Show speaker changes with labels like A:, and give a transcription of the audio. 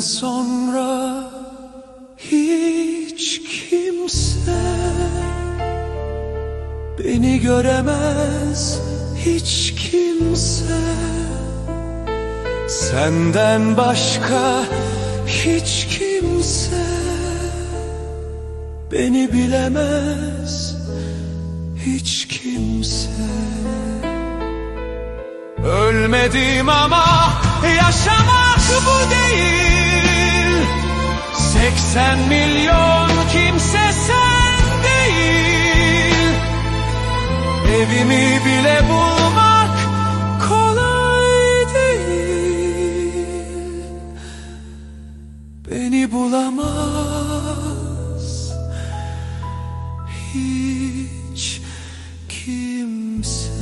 A: sonra hiç kimse Beni göremez hiç kimse. Senden başka hiç kimse Beni bilemez hiç kimse. Ölmedim ama yaşamak bu değil. 80 milyon kimse sen değil. Evimi bile bulmak kolay değil. Beni bulamaz hiç kimse